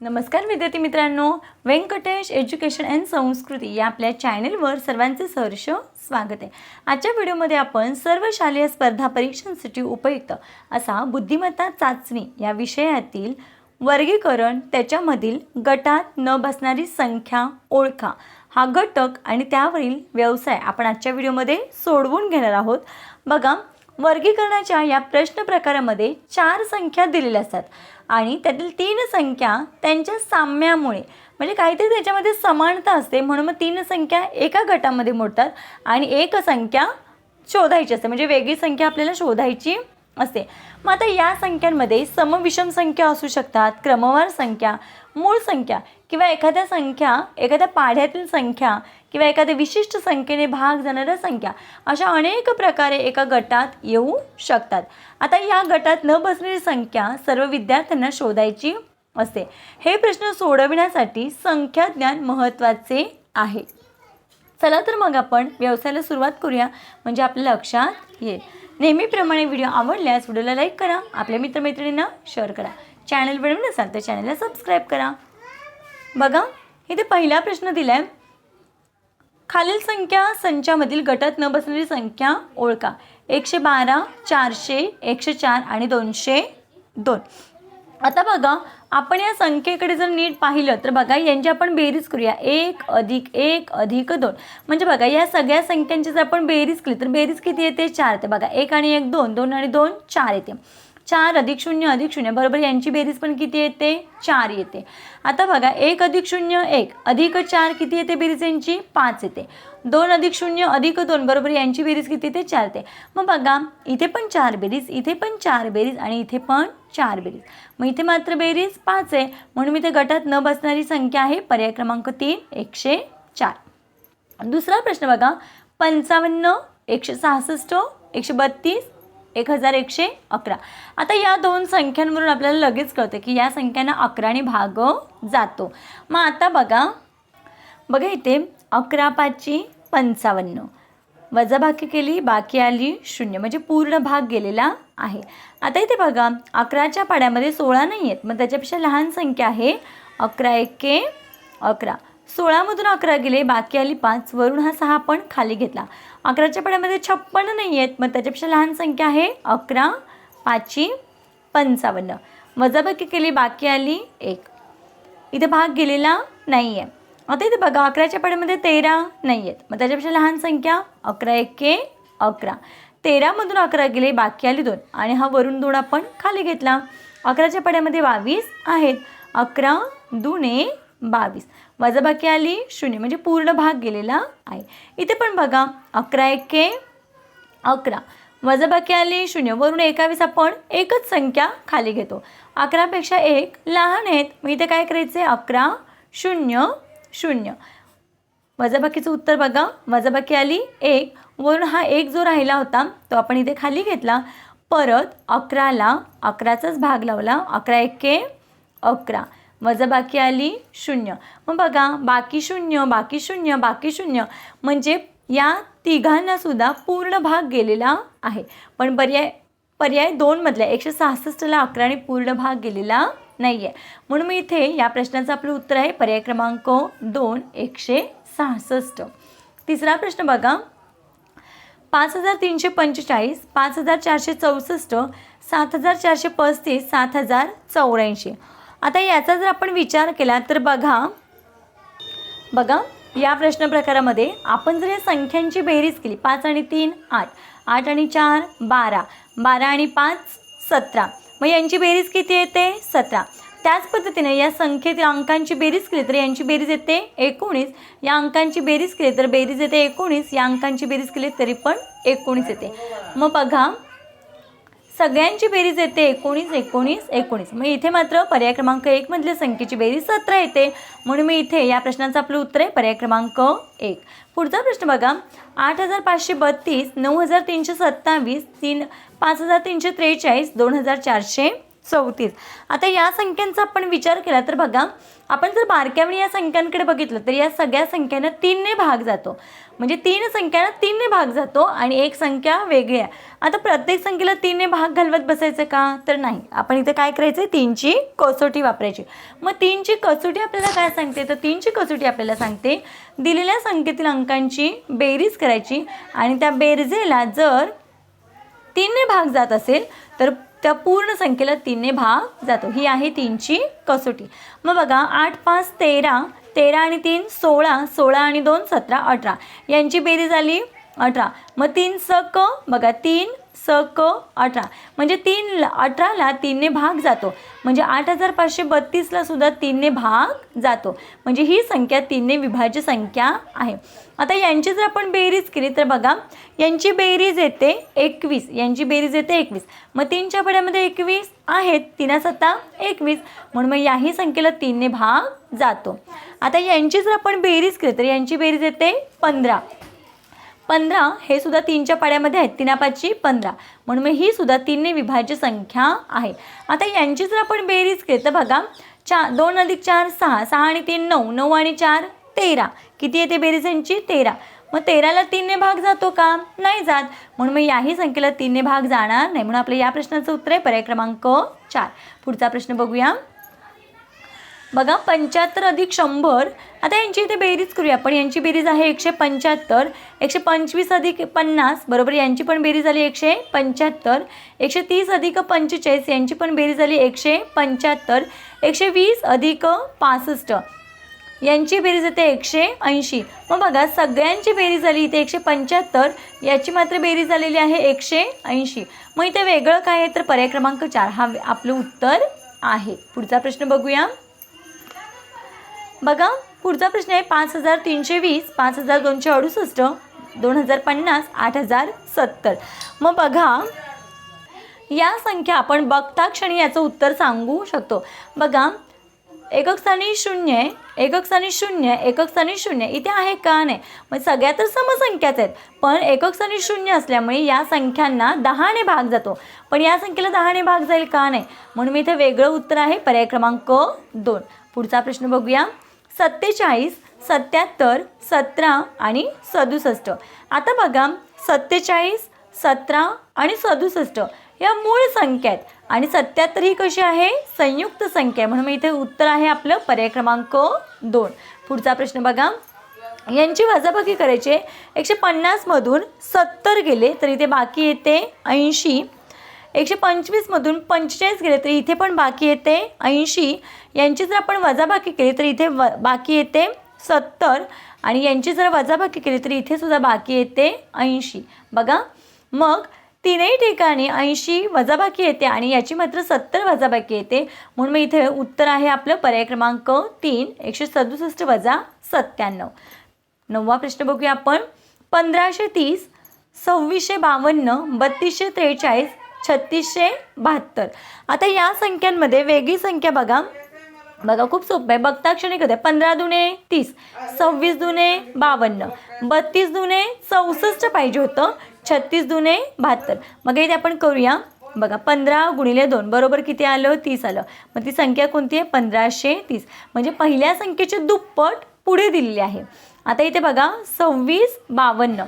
नमस्कार विद्यार्थी मित्रांनो. व्यंकटेश एज्युकेशन अँड संस्कृती या आपल्या चॅनलवर सर्वांचे सहर्ष स्वागत आहे. आजच्या व्हिडिओमध्ये आपण सर्व शालेय स्पर्धा परीक्षांसाठी उपयुक्त असा बुद्धिमत्ता चाचणी या विषयातील वर्गीकरण त्याच्यामधील गटात न बसणारी संख्या ओळखा हा घटक आणि त्यावरील व्यवसाय आपण आजच्या व्हिडिओमध्ये सोडवून घेणार आहोत. बघा वर्गीकरणाच्या या प्रश्न प्रकारामध्ये चार संख्या दिलेल्या असतात. आणि त्यातील तीन संख्या त्यांच्या साम्यामुळे म्हणजे काहीतरी त्याच्यामध्ये समानता असते म्हणून मग तीन संख्या एका गटामध्ये मोडतात आणि एक संख्या शोधायची असते. म्हणजे वेगळी संख्या आपल्याला शोधायची असते. मग आता या संख्यांमध्ये समविषम संख्या असू शकतात क्रमवार संख्या मूळ संख्या किंवा एखाद्या संख्या एखाद्या पाढ्यातील संख्या किंवा एखाद्या विशिष्ट संख्येने भाग जाणाऱ्या संख्या अशा अनेक प्रकारे एका गटात येऊ शकतात. आता या गटात न बसणारी संख्या सर्व विद्यार्थ्यांना शोधायची असते. हे प्रश्न सोडविण्यासाठी संख्या ज्ञान महत्त्वाचे आहे. चला तर मग आपण व्यवसायाला सुरुवात करूया म्हणजे आपल्या लक्षात येईल. नेहमीप्रमाणे व्हिडिओ आवडल्यास व्हिडिओला लाईक करा आपल्या मित्रमैत्रिणींना शेअर करा. चॅनल बनवून नसाल तर चॅनलला सबस्क्राईब करा. बघा इथे पहिला प्रश्न दिला आहे खालील संख्या संचामधील गटात न बसणारी संख्या ओळखा. एकशे बारा चारशे एकशे चार आणि दोनशे दोन. आता बघा आपण या संख्येकडे जर नीट पाहिलं तर बघा यांची आपण बेरीज करूया. एक अधिक एक अधिक दोन. म्हणजे बघा या सगळ्या संख्यांची जर आपण बेरीज केली तर बेरीज किती येते? चार येते. बघा एक आणि एक दोन दोन आणि दोन चार येते. चार अधिक शून्य अधिक शून्य. बरोबर यांची बेरीज पण किती येते? चार येते. आता बघा एक अधिक शून्य एक. अधिक चार किती येते बेरीज यांची? पाच येते. दोन अधिक शून्य अधिक दोन. बरोबर यांची बेरीज किती येते? चार येते. मग बघा इथे पण चार बेरीज इथे पण चार बेरीज आणि इथे पण चार बेरीज. मग इथे मात्र बेरीज पाच आहे. म्हणून मी ते गटात न बसणारी संख्या आहे पर्याय क्रमांक तीन एकशे चार. दुसरा प्रश्न बघा पंचावन्न एकशे सहासष्ट एकशे बत्तीस एक हजार एकशे अकरा. आता या दोन संख्यांवरून आपल्याला लगेच कळतं की या संख्यांना अकराने भाग जातो. मग आता बघा बघा इथे अकरा पाचची पंचावन्न. वजाबाकी केली बाकी आली शून्य. म्हणजे पूर्ण भाग गेलेला आहे. आता इथे बघा अकराच्या पाड्यामध्ये सोळा नाही आहेत मग त्याच्यापेक्षा लहान संख्या आहे अकरा एके अकरा. सोळामधून अकरा गेले बाकी आली पाच. वरून हा सहा पण खाली घेतला. अकराच्या पाड्यामध्ये छप्पन नाही आहेत मग त्याच्यापेक्षा लहान संख्या आहे अकरा पाचची पंचावन्न. वजाबाकी केली बाकी आली एक. इथे भाग गेलेला नाही आहे. आता इथे बघा अकराच्या पाड्यामध्ये तेरा नाही आहेत. मग त्याच्यापेक्षा लहान संख्या अकरा एके अकरा. तेरामधून अकरा गेले बाकी आली दोन. आणि हा वरून दोन आपण खाली घेतला. अकराच्या पाड्यामध्ये बावीस आहेत. अकरा दुने बावीस. वजाबाकी आली शून्य म्हणजे पूर्ण भाग गेलेला आहे. इथे पण बघा अकरा एके अकरा. वजाबाकी आली शून्य वरून एकावीस आपण एकच संख्या खाली घेतो. अकरापेक्षा एक लहान आहेत. मग इथे काय करायचे अकरा शून्य शून्य. वजाबाकीचं उत्तर बघा. वजाबाकी आली एक. वरून हा एक जो राहिला होता तो आपण इथे खाली घेतला. परत अकराला अकराचाच भाग लावला. अकरा एके अकरा. वजाबाकी आली शून्य. मग बघा बाकी शून्य बाकी शून्य बाकी शून्य म्हणजे या तिघांना सुद्धा पूर्ण भाग गेलेला आहे. पण पर्याय पर्याय दोनमधल्या एकशे सहासष्टला अकराने पूर्ण भाग गेलेला नाही आहे म्हणून मी इथे या प्रश्नाचं आपलं उत्तर आहे. पर्याय क्रमांक दोन एकशे सहासष्ट. तिसरा प्रश्न बघा. पाच हजार तीनशे पंचेचाळीस पाच हजार चारशे चौसष्ट सात हजार चारशे पस्तीस सात हजार चौऱ्याऐंशी. आता याचा जर आपण विचार केला तर बघा बघा या प्रश्न प्रकारामध्ये आपण जर या संख्यांची बेरीज केली पाच आणि तीन आठ. आठ आणि चार बारा. बारा आणि पाच सतरा. मग यांची बेरीज किती येते? सतरा. त्याच पद्धतीने या संख्येतील अंकांची बेरीज केली तर यांची बेरीज येते एकोणीस. या अंकांची बेरीज केली तर बेरीज येते एकोणीस. या अंकांची बेरीज केली तरी पण एकोणीस येते. मग बघा सगळ्यांची बेरीज येते. एकोणीस एकोणीस एकोणीस. मग इथे मात्र पर्याय क्रमांक एकमधल्या संख्येची बेरीज सतरा येते. म्हणून मी इथे या प्रश्नाचं आपलं उत्तर आहे. पर्याय क्रमांक एक. पुढचा प्रश्न बघा. आठ हजार पाचशे बत्तीस नऊ हजार तीनशे सत्तावीस तीन पाच हजार तीनशे त्रेचाळीस दोन हजार चारशे चौतीस. आता या संख्यांचा आपण विचार केला तर बघा आपण जर बारक्यावेळी या संख्यांकडे बघितलं तर या सगळ्या संख्यांना तीनने भाग जातो. म्हणजे तीन संख्यांना तीनने भाग जातो आणि एक संख्या वेगळी आहे. आता प्रत्येक संख्येला तीनने भाग घालवत बसायचं का? तर नाही. आपण इथे काय करायचं आहे तीनची कसोटी वापरायची. मग तीनची कसोटी आपल्याला काय सांगते? तर तीनची कसोटी आपल्याला सांगते दिलेल्या संख्येतील अंकांची बेरीज करायची आणि त्या बेरजेला जर तीनने भाग जात असेल तर त्या पूर्ण संख्येला तीनने भाग जातो. ही आहे तीनची कसोटी. मग बघा आठ पाच तेरा तेरा आणि तीन सोळा सोळा आणि दोन सतरा अठरा. यांची बेरीज आली अठरा. मग तीन सक बघा तीन स क अठरा. म्हणजे तीन अठराला तीनने भाग जातो. म्हणजे आठ हजार पाचशे बत्तीसला सुद्धा तीनने भाग जातो. म्हणजे ही संख्या तीनने विभाज्य संख्या आहे. आता यांची जर आपण बेरीज केली तर बघा यांची बेरीज येते एकवीस. यांची बेरीज येते एकवीस. मग तीनच्या पड्यामध्ये एकवीस आहेत तिना सत्ता एकवीस. म्हणून मग याही संख्येला तीनने भाग जातो. आता यांची जर आपण बेरीज केली तर यांची बेरीज येते पंधरा. पंधरा हे सुद्धा तीनच्या पाड्यामध्ये आहेत. तिनापाची पंधरा. म्हणून मग ही सुद्धा तीनने विभाज्य संख्या आहे. आता यांची जर आपण बेरीज केली तर बघा चार दोन अधिक चार सहा. सहा आणि तीन नऊ. नऊ आणि चार तेरा. किती येते बेरीज यांची? तेरा. मग तेराला तीनने भाग जातो का? नाही जात. म्हणून मग याही संख्येला तीनने भाग जाणार नाही. म्हणून आपल्या या प्रश्नाचं उत्तर आहे पर्याय क्रमांक चार. पुढचा प्रश्न बघूया. बघा पंच्याहत्तर अधिक शंभर. आता यांची इथे बेरीज करूया. पण यांची बेरीज आहे एकशे पंच्याहत्तर. एकशे पंचवीस अधिक पन्नास. बरोबर यांची पण बेरीज झाली एकशे पंच्याहत्तर. एकशे तीस अधिक पंचेचाळीस. यांची पण बेरीज झाली एकशे पंच्याहत्तर. एकशे वीस अधिक पासष्ट. यांची बेरीज येते एकशे ऐंशी. मग बघा सगळ्यांची बेरीज झाली इथे एकशे पंच्याहत्तर. याची मात्र बेरीज झालेली आहे एकशे ऐंशी. मग इथे वेगळं काय आहे? तर पर्याय क्रमांक चार. हा आपलं उत्तर आहे. पुढचा प्रश्न बघूया. बघा पुढचा प्रश्न आहे पाच हजार तीनशे वीस पाच हजार दोनशे अडुसष्ट दोन हजार पन्नास आठ हजार सत्तर. मग बघा या संख्या आपण बघता क्षणी याचं उत्तर सांगू शकतो. बघा एकक स्थानी शून्य आहे एकक स्थानी शून्य एकक स्थानी शून्य. इथे आहे का नाही? मग सगळ्या तर समसंख्याच आहेत पण एकक स्थानी शून्य असल्यामुळे या संख्यांना दहाने भाग जातो. पण या संख्येला दहाने भाग जाईल का नाही? म्हणून मी इथे वेगळं उत्तर आहे पर्याय क्रमांक दोन. पुढचा प्रश्न बघूया. सत्तेचाळीस सत्याहत्तर सतरा आणि सदुसष्ट. आता बघा सत्तेचाळीस सतरा आणि सदुसष्ट या मूळ संख्या आहेत आणि सत्याहत्तर ही कशी आहे? संयुक्त संख्या. आहे म्हणून मग इथे उत्तर आहे आपलं पर्याय क्रमांक दोन. पुढचा प्रश्न बघा. यांची वजाबाकी करायची एकशे पन्नासमधून सत्तर गेले तर इथे बाकी येते ऐंशी. एकशे पंचवीसमधून पंचेचाळीस गेले तर इथे पण बाकी येते. ऐंशी यांची जर आपण वजाबाकी केली तर इथे व बाकी येते सत्तर आणि यांची जर वजाबाकी केली तर इथे सुद्धा बाकी येते ऐंशी. बघा मग तीनही ठिकाणी ऐंशी वजाबाकी येते आणि याची मात्र सत्तर वजाबाकी येते. म्हणून मग इथे उत्तर आहे आपलं पर्याय क्रमांक तीन एकशे सदुसष्ट वजा सत्त्याण्णव. नववा प्रश्न बघूया आपण. पंधराशे तीस सव्वीसशे बावन्न बत्तीसशे त्रेचाळीस छत्तीसशे बहात्तर. आता या संख्यांमध्ये वेगळी संख्या बघा. बघा खूप सोपं आहे. बघता क्षणी कधी? पंधरा दुने तीस सव्वीस दुने बावन्न बत्तीस दुने चौसष्ट पाहिजे होतं. छत्तीस दुने बहात्तर. मग इथे आपण करूया. बघा पंधरा गुणिले दोन बरोबर किती आलं? तीस आलं. मग ती संख्या कोणती आहे? पंधराशे तीस. म्हणजे पहिल्या संख्येचे दुप्पट पुढे दिलेली आहे. आता इथे बघा सव्वीस बावन्न.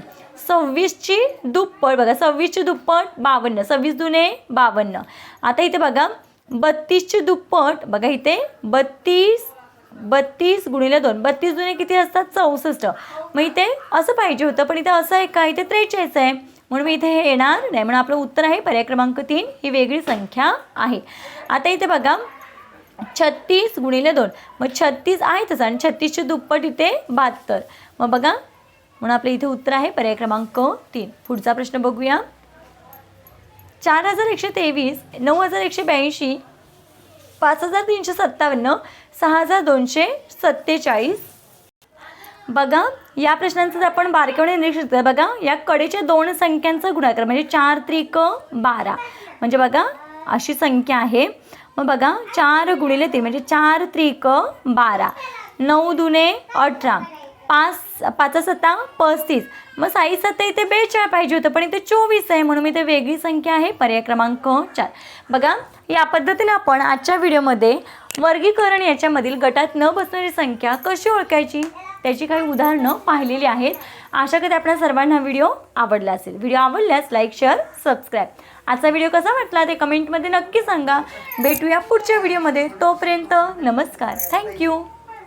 सव्वीसची दुप्पट बघा सव्वीसची दुप्पट बावन्न. सव्वीस दुने बावन्न. आता इथे बघा बत्तीसची दुप्पट बघा इथे बत्तीस बत्तीस गुणिले दोन. बत्तीस दुने किती असतात? चौसष्ट. मग इथे असं पाहिजे होतं पण इथे असं आहे का? इथे त्रेचाळीस आहे. म्हणून मी इथे हे येणार नाही. म्हणून आपलं उत्तर आहे पर्याय क्रमांक तीन. ही वेगळी संख्या आहे. आता इथे बघा छत्तीस गुणिले दोन. मग छत्तीस आहेतच आणि छत्तीसची दुप्पट इथे बहात्तर. मग बघा म्हणून आपलं इथे उत्तर आहे पर्याय क्रमांक तीन. पुढचा प्रश्न बघूया. चार हजार एकशे तेवीस नऊ हजार एकशे ब्याऐंशी पाच हजार तीनशे सत्तावन्न सहा हजार दोनशे सत्तेचाळीस. बघा या प्रश्नांचं जर आपण बारकावणे निरीक्षण केलं बघा या कडेच्या दोन संख्यांचा गुणाकार म्हणजे चार त्रिक बारा. म्हणजे बघा अशी संख्या आहे. मग बघा चार गुणिले तीन म्हणजे चार त्रिक बारा. नऊ दुने अठरा. पाच पाच सत्ता पस्तीस. मग साई सत्ता इथे बेचाळ पाहिजे होतं पण इथे चोवीस आहे म्हणून इथे वेगळी संख्या आहे पर्याय क्रमांक चार. बघा या पद्धतीने आपण आजच्या व्हिडिओमध्ये वर्गीकरण याच्यामधील गटात न बसणारी संख्या कशी ओळखायची? त्याची काही उदाहरणं पाहिलेली आहेत. आशा करते आपल्या सर्वांना व्हिडिओ आवडला असेल. व्हिडिओ आवडल्यास लाईक शेअर सबस्क्राईब. आजचा व्हिडिओ कसा वाटला ते कमेंटमध्ये नक्की सांगा. भेटूया पुढच्या व्हिडिओमध्ये. तोपर्यंत नमस्कार. थँक्यू.